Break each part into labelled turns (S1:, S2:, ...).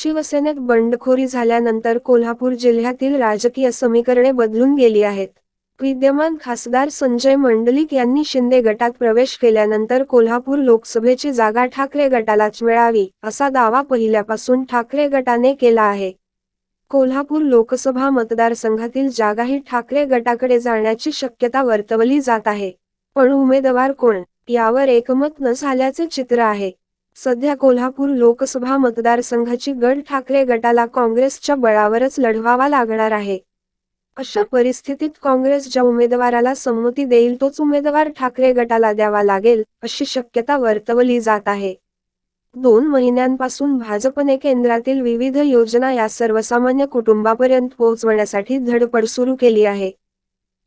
S1: शिवसेनेत बंडखोरी झाल्यानंतर कोल्हापूर जिल्ह्यातील राजकीय समीकरणे बदलून गेली आहेत. विद्यमान खासदार संजय मंडलिक यांनी शिंदे गटात प्रवेश केल्यानंतर कोल्हापूर लोकसभेची जागा ठाकरे गटालाच मिळावी असा दावा पहिल्यापासून ठाकरे गटाने केला आहे. कोल्हापूर लोकसभा मतदारसंघातील जागाही ठाकरे गटाकडे जाण्याची शक्यता वर्तवली जात आहे. पण उमेदवार कोण? यावर एकमत न झाल्याचे चित्र आहे. सध्या कोल्हापूर लोकसभा मतदारसंघाची गड ठाकरे गटाला काँग्रेसच्या बळावरच लढवावा लागणार आहे. अशा परिस्थितीत काँग्रेस ज्या उमेदवाराला संमती देईल तोच उमेदवार ठाकरे गटाला द्यावा लागेल अशी शक्यता वर्तवली जात आहे. दोन महिन्यांपासून भाजपने केंद्रातील विविध योजना या सर्वसामान्य कुटुंबापर्यंत पोहोचवण्यासाठी धडपड सुरू केली आहे.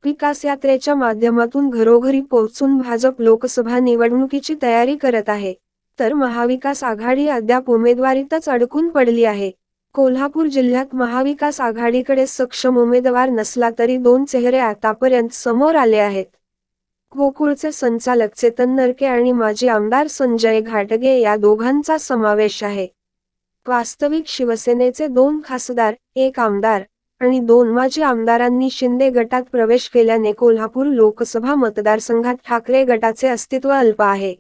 S1: विकास यात्रेच्या माध्यमातून घरोघरी पोहोचून भाजप लोकसभा निवडणुकीची तयारी करत आहे. तर महाविकास आघाडी अद्याप उमेदवारीतच अडकून पडली आहे. कोल्हापूर जिल्ह्यात महाविकास आघाडीकडे सक्षम उमेदवार नसला तरी दोन चेहरे आतापर्यंत समोर आले आहेत. गोकुळचे संचालक चेतन नरके आणि माजी आमदार संजय घाटगे या दोघांचा समावेश आहे. वास्तविक शिवसेनेचे दोन खासदार एक आमदार आणि दोन माजी आमदारांनी शिंदे गटात प्रवेश केल्याने कोल्हापूर लोकसभा मतदारसंघात ठाकरे गटाचे अस्तित्व अल्प आहे.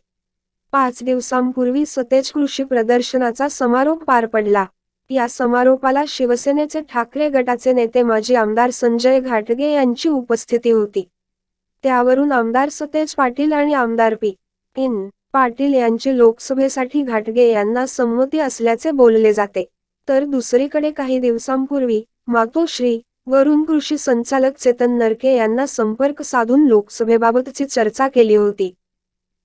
S1: पाच दिवसांपूर्वी सतेज कृषी प्रदर्शनाचा समारोप पार पडला. या समारोपाला शिवसेनेचे ठाकरे गटाचे नेते माजी आमदार संजय घाटगे यांची उपस्थिती होती. त्यावरून आमदार सतेज पाटील आणि आमदार पी. इन पाटील यांची लोकसभेसाठी घाटगे यांना संमती असल्याचे बोलले जाते. तर दुसरीकडे काही दिवसांपूर्वी मातोश्री वरून कृषी संचालक चेतन नरके यांना संपर्क साधून लोकसभेबाबतची चर्चा केली होती.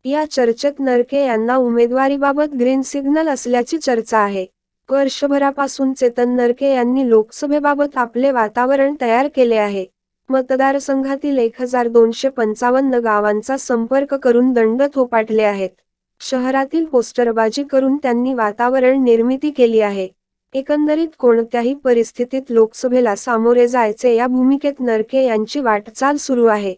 S1: या चर्चेत नरके यांना उमेदवारीबाबत ग्रीन सिग्नल असल्याची चर्चा आहे. वर्षभरापासून चेतन नरके यांनी लोकसभेबाबत आपले वातावरण तयार केले आहे. मतदारसंघातील एक हजार दोनशे पंचावन्न गावांचा संपर्क करून दंड थोपाटले आहेत. शहरातील पोस्टरबाजी करून त्यांनी वातावरण निर्मिती केली आहे. एकंदरीत कोणत्याही परिस्थितीत लोकसभेला सामोरे जायचे या भूमिकेत नरके यांची वाटचाल सुरू आहे.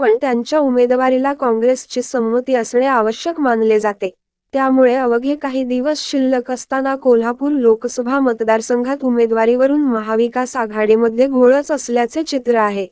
S1: पण त्यांच्या उमेदवारीला काँग्रेसची संमती असणे आवश्यक मानले जाते. त्यामुळे अवघे काही दिवस शिल्लक असताना कोल्हापूर लोकसभा मतदारसंघात उमेदवारीवरून महाविकास आघाडीमध्ये घोळच असल्याचे चित्र आहे.